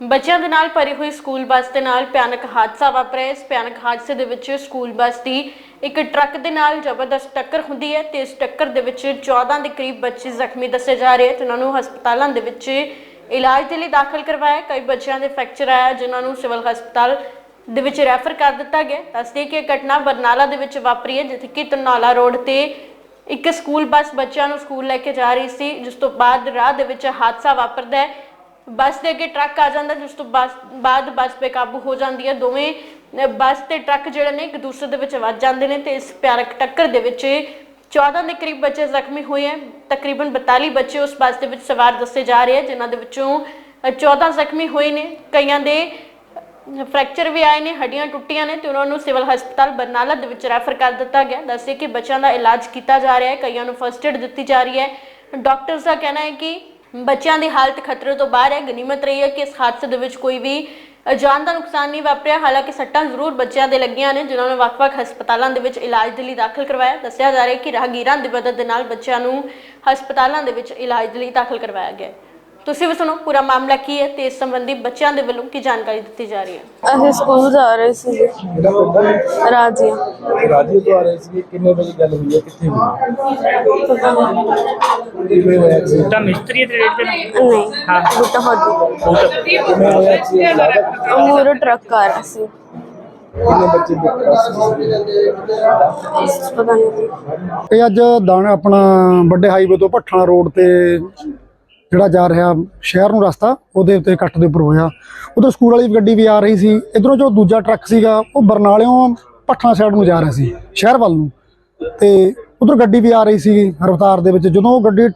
ਬੱਚਿਆਂ ਦੇ ਨਾਲ ਭਰੀ ਹੋਈ ਸਕੂਲ ਬੱਸ ਦੇ ਨਾਲ ਭਿਆਨਕ ਹਾਦਸਾ ਵਾਪਰਿਆ। ਇਸ ਭਿਆਨਕ ਹਾਦਸੇ ਦੇ ਵਿੱਚ ਸਕੂਲ ਬੱਸ ਦੀ ਇੱਕ ਟਰੱਕ ਦੇ ਨਾਲ ਜ਼ਬਰਦਸਤ ਟੱਕਰ ਹੁੰਦੀ ਹੈ ਤੇ ਇਸ ਟੱਕਰ ਦੇ ਵਿੱਚ 14 ਦੇ ਕਰੀਬ ਬੱਚੇ ਜ਼ਖਮੀ ਦੱਸੇ ਜਾ ਰਹੇ ਤੇ ਉਹਨਾਂ ਨੂੰ ਹਸਪਤਾਲਾਂ ਦੇ ਵਿੱਚ ਇਲਾਜ ਦੇ ਲਈ ਦਾਖਲ ਕਰਵਾਇਆ। ਕਈ ਬੱਚਿਆਂ ਦੇ ਫ੍ਰੈਕਚਰ ਆਇਆ ਜਿਨ੍ਹਾਂ ਨੂੰ ਸਿਵਲ ਹਸਪਤਾਲ ਦੇ ਵਿੱਚ ਰੈਫਰ ਕਰ ਦਿੱਤਾ ਗਿਆ। ਦੱਸਦੇ ਕਿ ਇਹ ਘਟਨਾ ਬਰਨਾਲਾ ਦੇ ਵਿੱਚ ਵਾਪਰੀ ਹੈ, ਜਿੱਥੇ ਕਿ ਤਨਾਲਾ ਰੋਡ ਤੇ ਇੱਕ ਸਕੂਲ ਬੱਸ ਬੱਚਿਆਂ ਨੂੰ ਸਕੂਲ ਲੈ ਕੇ ਜਾ ਰਹੀ ਸੀ, ਜਿਸ ਤੋਂ ਬਾਅਦ ਰਾਹ ਦੇ ਵਿੱਚ ਹਾਦਸਾ ਵਾਪਰਦਾ ਹੈ। ਬੱਸ ਦੇ ਅੱਗੇ ਟਰੱਕ ਆ ਜਾਂਦਾ ਜਿਸ ਤੋਂ ਬੱਸ ਬਾਅਦ ਬੱਸ ਬੇਕਾਬੂ ਹੋ ਜਾਂਦੀ ਹੈ। ਦੋਵੇਂ ਅਹ, ਬੱਸ ਤੇ ਟਰੱਕ ਜਿਹੜੇ ਨੇ ਇੱਕ ਦੂਸਰੇ ਦੇ ਵਿੱਚ ਵੱਜ ਜਾਂਦੇ ਨੇ ਤੇ ਇਸ ਭਿਆਨਕ ਟੱਕਰ ਦੇ ਵਿੱਚ 14 ਦੇ ਕਰੀਬ ਬੱਚੇ ਜ਼ਖਮੀ ਹੋਏ ਹੈ। ਤਕਰੀਬਨ 42 ਬੱਚੇ ਉਸ ਬੱਸ ਦੇ ਵਿੱਚ ਸਵਾਰ ਦੱਸੇ ਜਾ ਰਹੇ ਹੈ ਜਿਨ੍ਹਾਂ ਦੇ ਵਿੱਚੋਂ ਅਹ, 14 ਜ਼ਖਮੀ ਹੋਏ ਨੇ। ਕਈਆਂ ਦੇ ਫ੍ਰੈਕਚਰ ਵੀ ਆਏ ਨੇ ਹੱਡੀਆਂ ਟੁੱਟੀਆਂ ਨੇ ਤੇ ਉਹਨਾਂ ਨੂੰ ਸਿਵਲ ਹਸਪਤਾਲ ਬਰਨਾਲਾ ਦੇ ਵਿੱਚ ਰੈਫਰ ਕਰ ਦਿੱਤਾ ਗਿਆ। ਦੱਸੇ ਕਿ ਬੱਚਿਆਂ ਦਾ ਇਲਾਜ ਕੀਤਾ ਜਾ ਰਿਹਾ ਹੈ ਕਈਆਂ ਨੂੰ ਫਰਸਟ ਏਡ ਦਿੱਤੀ ਜਾ ਰਹੀ ਹੈ। ਡਾਕਟਰਸ ਦਾ ਕਹਿਣਾ ਹੈ ਕਿ ਬੱਚਿਆਂ ਦੀ ਹਾਲਤ ਖਤਰੇ ਤੋਂ ਬਾਹਰ ਹੈ ਗਨੀਮਤ ਰਹੀ ਹੈ ਕਿ ਇਸ ਹਾਦਸੇ ਦੇ ਵਿੱਚ ਕੋਈ ਵੀ ਅ, ਜਾਨ ਦਾ ਨੁਕਸਾਨ ਨਹੀਂ ਵਾਪਰਿਆ। ਹਾਲਾਂਕਿ ਸੱਟਾਂ ਜ਼ਰੂਰ ਬੱਚਿਆਂ ਦੇ ਲੱਗੀਆਂ ਨੇ ਜਿਨ੍ਹਾਂ ਨੂੰ ਵੱਖ-ਵੱਖ ਹਸਪਤਾਲਾਂ ਦੇ ਵਿੱਚ ਇਲਾਜ ਦੇ ਲਈ ਦਾਖਲ ਕਰਵਾਇਆ। ਦੱਸਿਆ ਜਾ ਰਿਹਾ ਹੈ ਕਿ ਰਾਹਗੀਰਾਂ ਦੀ ਮਦਦ ਦੇ ਨਾਲ ਬੱਚਿਆਂ ਨੂੰ ਹਸਪਤਾਲਾਂ ਦੇ ਵਿੱਚ ਇਲਾਜ ਦੇ ਲਈ ਦਾਖਲ ਕਰਵਾਇਆ ਗਿਆ ਤੁਸੀਂ ਵੀ ਸੁਣੋ ਪੂਰਾ ਮਾਮਲਾ ਕੀ ਹੈ ਤੇ ਇਸ ਸੰਬੰਧੀ ਬੱਚਿਆਂ ਦੇ ਵੱਲੋਂ ਕੀ ਜਾਣਕਾਰੀ ਦਿੱਤੀ ਜਾ ਰਹੀ ਹੈ ਅਸੀਂ ਸਕੂਲ ਜਾ ਰਹੇ ਸੀ ਜਿਹੜਾ ਹੈ ਰਾਜੀਆਂ ਰਾਜੀਓ ਤੋਂ ਆ ਰਹੇ ਸੀ ਕਿੰਨੇ ਵਜੇ ਗੱਲ ਹੋਈ ਹੈ ਕਿੱਥੇ ਹੋਈ ਪਤਾ accident? ਤਾਂ ਮਿਸਤਰੀ ਦੇ ਰੇਟ ਤੇ ਨਹੀਂ? ਬੁੱਟਾ ਹੋਇਆ accident? ਲੱਗਦਾ ਅਮੂਰ ਟਰੱਕ ਆ ਰਿਹਾ ਸੀ। ਕਿੰਨੇ ਬੱਚੇ ਪਤਾ ਨਹੀਂ। ਇਹ ਅੱਜ ਦਾਣਾ ਆਪਣਾ ਵੱਡੇ ਹਾਈਵੇ ਤੋਂ ਭੱਠਾਂ ਰੋਡ ਤੇ ਜਿਹੜਾ ਜਾ ਰਿਹਾ ਸ਼ਹਿਰ ਨੂੰ ਰਸਤਾ, ਉਹਦੇ ਉੱਤੇ ਕੱਟ ਦੇ ਉੱਪਰ ਹੋਇਆ। ਉਧਰ ਸਕੂਲ ਵਾਲੀ ਗੱਡੀ ਵੀ ਆ ਰਹੀ ਸੀ। ਇਧਰੋਂ ਜੋ ਦੂਜਾ ਟਰੱਕ ਸੀਗਾ, ਉਹ ਬਰਨਾਲਿਓਂ ਭੱਠਾਂ ਸਾਈਡ ਨੂੰ ਜਾ ਰਿਹਾ ਸੀ, ਸ਼ਹਿਰ ਵੱਲ ਨੂੰ। ਤੇ ਉਧਰ ਗੱਡੀ ਵੀ ਆ ਰਹੀ ਸੀ ਰਫ਼ਤਾਰ ਦੇ ਵਿੱਚ। ਜਦੋਂ ਉਹ ਗੱਡੀ,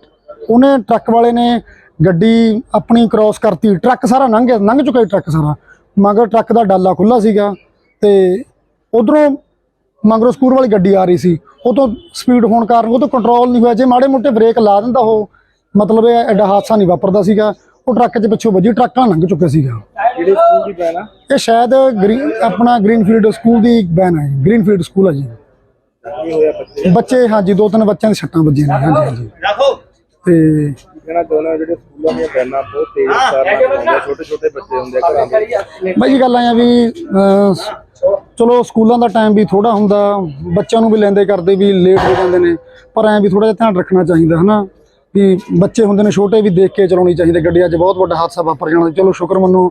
ਉਹਨੇ ਟਰੱਕ ਵਾਲੇ ਨੇ ਗੱਡੀ ਆਪਣੀ ਕ੍ਰਾਸ ਕਰਤੀ। ਟਰੱਕ ਸਾਰਾ ਲੰਘ ਗਿਆ, ਲੰਘ ਚੁੱਕਾ ਟਰੱਕ ਸਾਰਾ। ਮਗਰ ਟਰੱਕ ਦਾ ਡਾਲਾ ਖੁੱਲਾ ਸੀਗਾ ਤੇ ਉਧਰੋਂ ਮਗਰੋਂ ਸਕੂਲ ਵਾਲੀ ਗੱਡੀ ਆ ਰਹੀ ਸੀ। ਉਹ ਤੋਂ ਸਪੀਡ ਹੋਣ ਕਾਰਨ ਉਹ ਤੋਂ ਕੰਟਰੋਲ ਨਹੀਂ ਹੋਇਆ। ਜੇ ਮਾੜੇ ਮੋਟੇ ਬ੍ਰੇਕ ਲਾ ਦਿੰਦਾ ਉਹ ਮਤਲਬ ਇਹ ਐਡਾ ਹਾਦਸਾ ਨਹੀਂ ਵਾਪਰਦਾ ਸੀਗਾ। ਉਹ ਟਰੱਕ 'ਚ ਪਿੱਛੋਂ ਵੱਜੀ ਟਰੱਕਾਂ ਲੰਘ ਚੁੱਕੇ ਸੀਗਾ। ਜਿਹੜੇ ਸਕੂਲ ਦੀ ਬੈਨ ਆ? ਇਹ ਸ਼ਾਇਦ ਗ੍ਰੀਨ ਆਪਣਾ ਗ੍ਰੀਨਫੀਲਡ ਸਕੂਲ ਦੀ ਬੈਨ ਹੈ ਗ੍ਰੀਨਫੀਲਡ ਸਕੂਲ ਹੈ ਜੀ। ਕੀ ਹੋਇਆ ਬੱਚੇ ਬੱਚੇ ਹਾਂਜੀ ਦੋ ਤਿੰਨ ਬੱਚਿਆਂ ਦੇ ਸੱਟਾਂ ਵੱਜੀਆਂ ਨੇ। ਹਾਂਜੀ ਹਾਂਜੀ। ਤੇ ਕੀ ਕਹਿਣਾ ਚਾਹੁੰਦਾ ਜਿਹੜੇ ਸਕੂਲਾਂ ਦੀਆਂ ਬੈਨਾਂ ਬਹੁਤ ਤੇਜ਼ ਨਾਲ ਚਲਾਉਂਦੇ ਛੋਟੇ ਛੋਟੇ ਬੱਚੇ ਹੁੰਦੇ ਆ ਘਰਾਂ ਦੇ ਬਾਈ ਜੀ ਗੱਲ ਆਇਆ ਵੀ ਅਹ, ਸ- ਚਲੋ ਸਕੂਲਾਂ ਦਾ ਟਾਈਮ ਵੀ ਥੋੜਾ ਹੁੰਦਾ ਬੱਚਿਆਂ ਨੂੰ ਵੀ ਲੈਂਦੇ ਕਰਦੇ ਵੀ ਲੇਟ ਹੋ ਜਾਂਦੇ ਨੇ ਪਰ ਐਂ ਵੀ ਥੋੜਾ ਜਿਹਾ ਧਿਆਨ ਰੱਖਣਾ ਚਾਹੀਦਾ ਹਨਾ? ਵੀ ਬੱਚੇ ਹੁੰਦੇ ਨੇ ਛੋਟੇ ਵੀ ਦੇਖ ਕੇ ਚਲਾਉਣੀ ਚਾਹੀਦੀ ਗੱਡੀ ਅੱਜ ਬਹੁਤ ਵੱਡਾ ਹਾਦਸਾ ਵਾਪਰ ਜਾਣਾ। ਚਲੋ ਸ਼ੁਕਰ ਮੰਨੋ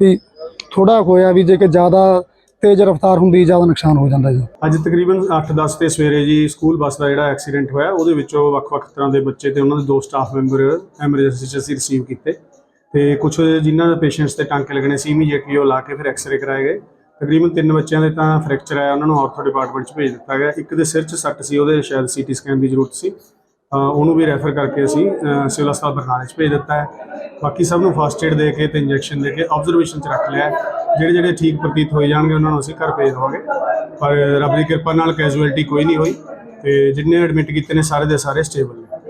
ਵੀ ਥੋੜਾ ਹੋਇਆ ਵੀ ਜੇ ਕਿ ਜ਼ਿਆਦਾ ਤੇਜ਼ ਰਫ਼ਤਾਰ ਹੁੰਦੀ ਜ਼ਿਆਦਾ ਨੁਕਸਾਨ ਹੋ ਜਾਂਦਾ ਜੀ। ਅੱਜ ਤਕਰੀਬਨ 8:10 ਤੇ ਸਵੇਰੇ ਜੀ ਸਕੂਲ ਬੱਸ ਦਾ ਜਿਹੜਾ ਐਕਸੀਡੈਂਟ ਹੋਇਆ, ਉਹਦੇ ਵਿੱਚੋਂ ਵੱਖ-ਵੱਖ ਤਰ੍ਹਾਂ ਦੇ ਬੱਚੇ ਤੇ ਉਹਨਾਂ ਦੇ ਦੋ ਸਟਾਫ ਮੈਂਬਰ ਐਮਰਜੈਂਸੀ 'ਚ ਅਸੀਂ ਰਿਸੀਵ ਕੀਤੇ। ਤੇ ਕੁਝ ਜਿਨ੍ਹਾਂ ਦੇ ਪੇਸ਼ੈਂਟਸ ਤੇ ਟਾਂਕੇ ਲੱਗਣੇ ਸੀ ਇਮੀਡੀਏਟਲੀ ਉਹ ਲਾ ਕੇ ਫਿਰ ਐਕਸ-ਰੇ ਕਰਾਏ ਗਏ। ਤਕਰੀਬਨ ਤਿੰਨ ਬੱਚਿਆਂ ਦੇ ਤਾਂ ਫ੍ਰੈਕਚਰ ਆਇਆ ਉਹਨਾਂ ਨੂੰ ਆਰਥੋ ਡਿਪਾਰਟਮੈਂਟ 'ਚ ਭੇਜ ਦਿੱਤਾ ਗਿਆ। ਇੱਕ ਦੇ ਸਿਰ 'ਚ ਸੱਟ ਸੀ, ਉਹਦੇ ਸ਼ਾਇਦ ਸੀਟੀ ਸਕੈਨ ਦੀ ਜ਼ਰੂਰਤ ਸੀ। ਉਹਨੂੰ ਵੀ ਰੈਫਰ ਕਰਕੇ ਅਸੀਂ ਸਿਵਲ ਹਸਪਤਾਲ ਬਰਨਾਲੇ 'ਚ ਭੇਜ ਦਿੱਤਾ ਹੈ। ਬਾਕੀ ਸਭ ਨੂੰ ਫਸਟ ਏਡ ਦੇ ਕੇ ਤੇ ਇੰਜੈਕਸ਼ਨ ਦੇ ਕੇ ਆਬਜ਼ਰਵੇਸ਼ਨ 'ਚ ਰੱਖ ਲਿਆ ਜਿਹੜੇ ਜਿਹੜੇ ਠੀਕ ਪ੍ਰਤੀਤ ਹੋਏ ਜਾਣਗੇ, ਉਹਨਾਂ ਨੂੰ ਅਸੀਂ ਘਰ ਭੇਜ ਦੇਵਾਂਗੇ। ਪਰ ਰੱਬ ਦੀ ਕਿਰਪਾ ਨਾਲ ਕੈਜੂਅਲਟੀ ਕੋਈ ਨਹੀਂ ਹੋਈ ਤੇ ਜਿੰਨੇ ਐਡਮਿਟ ਕੀਤੇ ਨੇ, ਸਾਰੇ ਦੇ ਸਾਰੇ ਸਟੇਬਲ